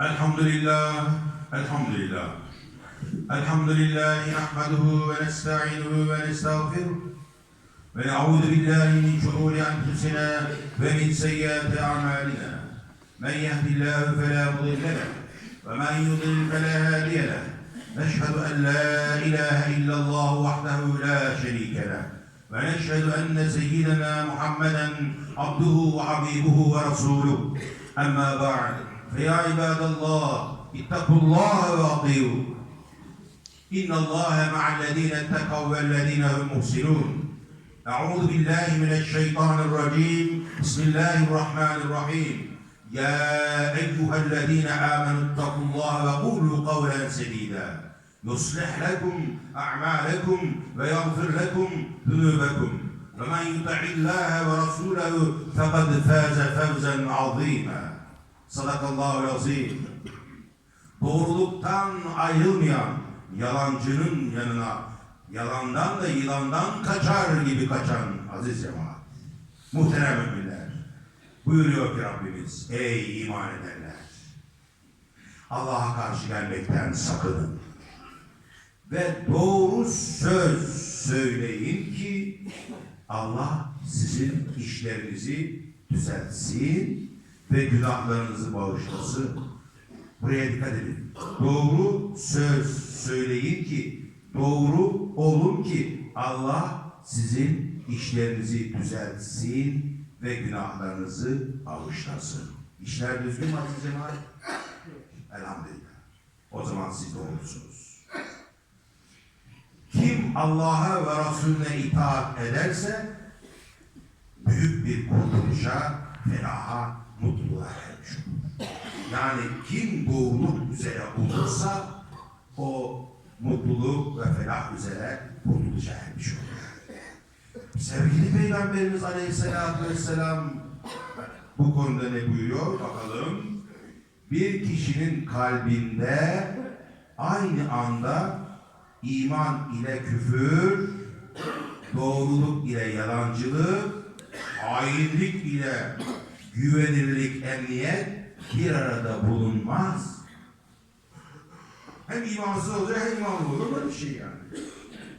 الحمد لله الحمد لله. الحمد لله نحمده ونستعينه ونستغفره. ونعوذ بالله من شرور أنفسنا ومن سيئات أعمالنا. من يهد الله فلا مضل له ومن يضلل فلا هادي له. نشهد أن لا إله إلا الله وحده لا شريك له. ونشهد أن سيدنا محمدا عبده وحبيبه ورسوله. أما بعد فيا عباد الله اتقوا الله واطيعوا إن الله مع الذين اتقوا والذين هم محسنون أعوذ بالله من الشيطان الرجيم بسم الله الرحمن الرحيم يا أيها الذين آمنوا اتقوا الله وقولوا قولا سديدا يصلح لكم أعمالكم ويغفر لكم ذنوبكم ومن يطع الله ورسوله فقد فاز فوزا عظيما Sadakallahu azim. Doğruluktan ayrılmayan yalancının yanına yalandan da yılandan kaçar gibi kaçan aziz cemaat. Muhterem müminler. Buyuruyor ki Rabbimiz ey iman edenler. Allah'a karşı gelmekten sakının. Ve doğru söz söyleyin ki Allah sizin işlerinizi düzeltsin ve günahlarınızı bağışlasın. Buraya dikkat edin. Doğru söz söyleyin ki, doğru olun ki Allah sizin işlerinizi düzeltsin ve günahlarınızı bağışlasın. İşler düzgün mü aziz cemaat? Elhamdülillah. O zaman siz doğrusunuz. Kim Allah'a ve Resulüne itaat ederse büyük bir kurtuluşa, felaha, mutluluğa ermiş. Yani kim doğruluk üzere olursa o mutluluk ve felah üzere kurtuluşa ermiş olur. Sevgili Peygamberimiz Aleyhisselatü Vesselam bu konuda ne buyuruyor bakalım. Bir kişinin kalbinde aynı anda iman ile küfür, doğruluk ile yalancılık, hainlik ile güvenirlik, emniyet bir arada bulunmaz. Hem imansız olacak hem imanlı olur böyle bir şey yani.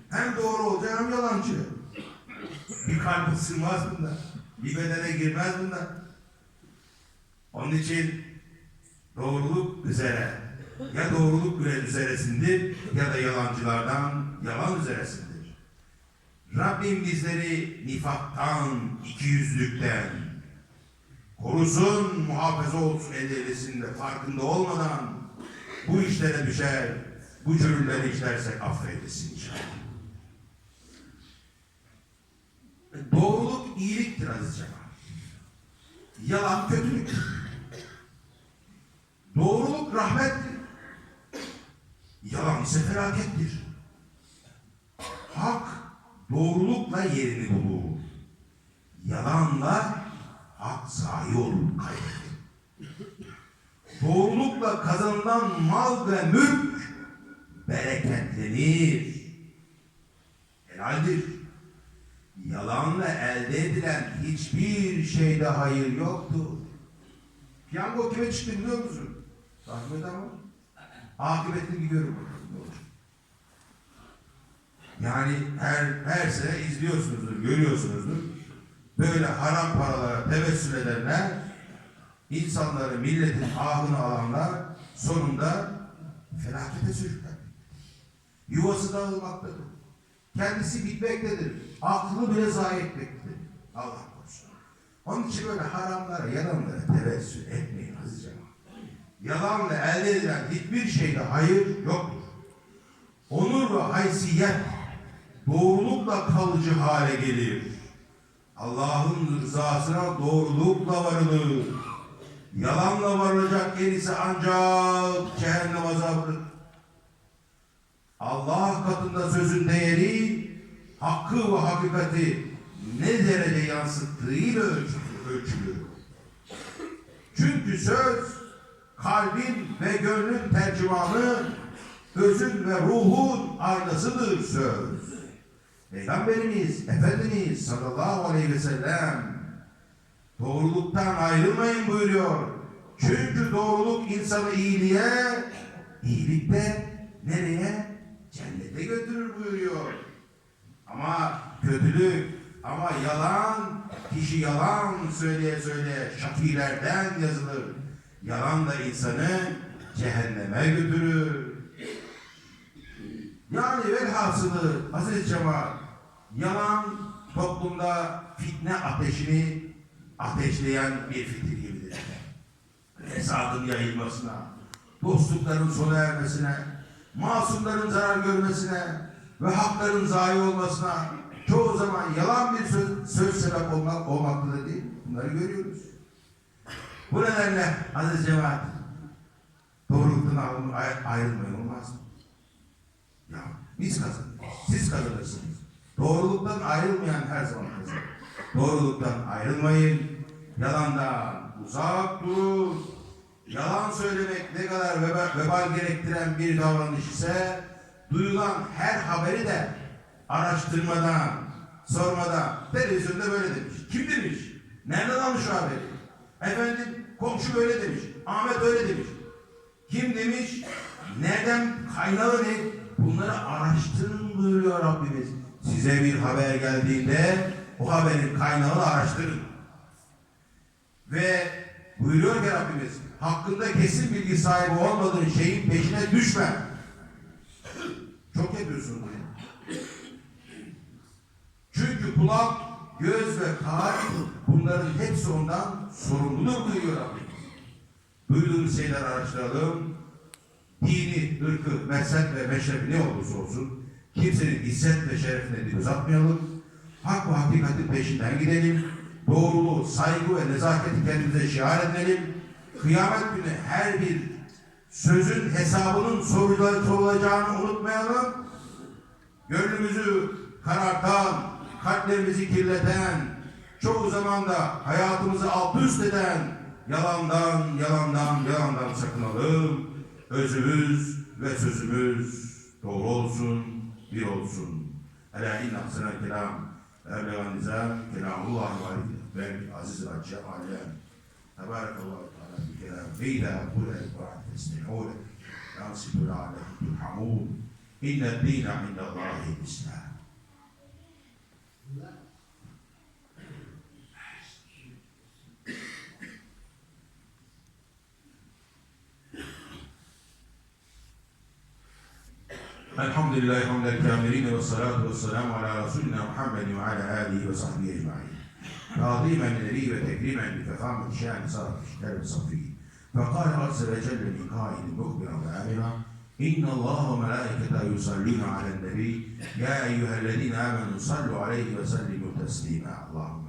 Hem doğru olacak hem yalancı. Bir kalp sığmaz bunda. Bir bedene girmez bunda. Onun için doğruluk üzere ya doğruluk üzeresindir ya da yalancılardan yalan üzeresindir. Rabbim bizleri nifaktan, ikiyüzlükten, korusun, muhafaza olsun ederesinde farkında olmadan bu işlere düşer, bu cürümleri işlersek affeylesin inşallah. Doğruluk iyiliktir aziz cemaat. Yalan kötülüktür. Doğruluk rahmettir. Yalan ise felakettir. Hak doğrulukla yerini bulur. Yalanla hak sahi olur kaybeder. Doğrulukla kazanılan mal ve mülk bereketlenir. Helaldir. Yalanla elde edilen hiçbir şeyde hayır yoktur. Piyango kime çıktı biliyor musun? Rahmet ama. Akıbetini gidiyorum. Yani her her sene izliyorsunuzdur, görüyorsunuzdur. Böyle haram paralara tevessül edenler, insanları, milletin ahını alanlar sonunda felakete sürükler. Yuvası dağılmaktadır. Kendisi bitmektedir. Aklını bile zayi etmektedir. Allah korusun. Onun için böyle haramlara, yalanlara tevessül etmeyin aziz. Yalanla elde edilen hiçbir şeyde hayır yoktur. Onur ve haysiyet doğrulukla kalıcı hale gelir. Allah'ın rızasına doğrulukla varılır. Yalanla varılacak yer ise ancak cehennem azabıdır. Allah katında sözün değeri, hakkı ve hakikati ne derece yansıttığıyla ölçülür. Çünkü söz, kalbin ve gönlün tercümanı, özün ve ruhun aynasıdır söz. Peygamberimiz, Efendimiz sallallahu aleyhi ve sellem doğruluktan ayrılmayın buyuruyor. Çünkü doğruluk insanı iyiliğe, iyilik de nereye? Cennete götürür buyuruyor. Ama kötülük, ama yalan, kişi yalan söyleye söyleye şakilerden yazılır. Yalan da insanı cehenneme götürür. Yani velhasılı Aziz Cemaat, yalan toplumda fitne ateşini ateşleyen bir fitil gibidir. Fesadın yayılmasına, dostlukların sona ermesine, masumların zarar görmesine ve hakların zayi olmasına çoğu zaman yalan bir söz, söz sebep olmak, olmaktadır değil. Bunları görüyoruz. Bu nedenle aziz cemaat doğruluktan ayrılma- ay- ayrılmayın biz kazanırız. Siz kazanırsınız. Doğruluktan ayrılmayan her zaman kazanır. Doğruluktan ayrılmayın. Yalandan uzak durun. Yalan söylemek ne kadar vebal, vebal gerektiren bir davranış ise duyulan her haberi de araştırmadan, sormadan televizyonda böyle demiş. Kim demiş? Nereden almış o haberi? Efendim komşu böyle demiş. Ahmet öyle demiş. Kim demiş? Nereden kaynağı ne? Bunları araştırın buyuruyor Rabbimiz. Size bir haber geldiğinde o haberin kaynağını araştırın. Ve buyuruyor ki Rabbimiz hakkında kesin bilgi sahibi olmadığın şeyin peşine düşme. Çok yapıyorsun bunu. Çünkü kulak, göz ve kalp bunların hepsi ondan sorumludur buyuruyor Rabbimiz. Duyduğumuz şeyler araştıralım. Dini, ırkı, mezhep ve meşrebi ne olursa olsun kimsenin izzet ve şerefine dil uzatmayalım. Hak ve hakikatin peşinden gidelim. Doğruluğu, saygı ve nezaketi kendimize şiar edelim. Kıyamet günü her bir sözün hesabının soruları sorulacağını unutmayalım. Gönlümüzü karartan, kalplerimizi kirleten, çoğu zaman da hayatımızı alt üst eden yalandan, yalandan, yalandan sakınalım. Özümüz ve sözümüz doğru olsun, bir olsun. Ela inna ahsenel kelam, evlegan nizam, kelamullah ve aziz acı alem. Tebarakallahu teala bi kelam. Ve ila kule Kur'an tesmihûle. Yansibul alem turhamûn. İnne dîne indallahi islam. الحمد لله حمد الكاملين والصلاة والسلام على رسولنا محمد وعلى آله وصحبه أجمعين. تعظيما للنبي وتكريما لفخامة شأن صرف الكتاب الصفي فقال عز وجل من قائل مخبرا وآمرا إن الله وملائكته يصلون على النبي يا أيها الذين آمنوا صلوا عليه وسلموا تسليما. اللهم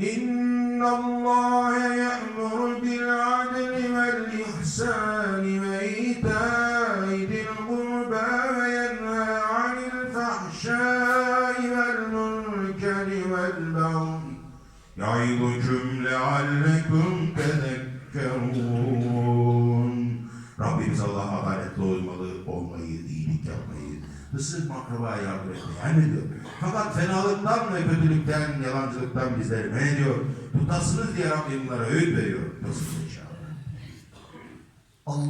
إن الله يأمر بالعدل والإحسان وإيتاء ذي القربى وينهى عن الفحشاء والمنكر والبغي يعظكم لعلكم تذكرون Rabbimiz Allah adaletli olmalı, olmayı, iyilik yapmayı, ıslık makrabaya yardım etmeyi emrediyor. Fakat fenalıktan ve kötülükten, yalancılıktan bizleri men ediyor. Tutasınız diye Rabbim bunlara öğüt veriyor. Tutasınız inşallah.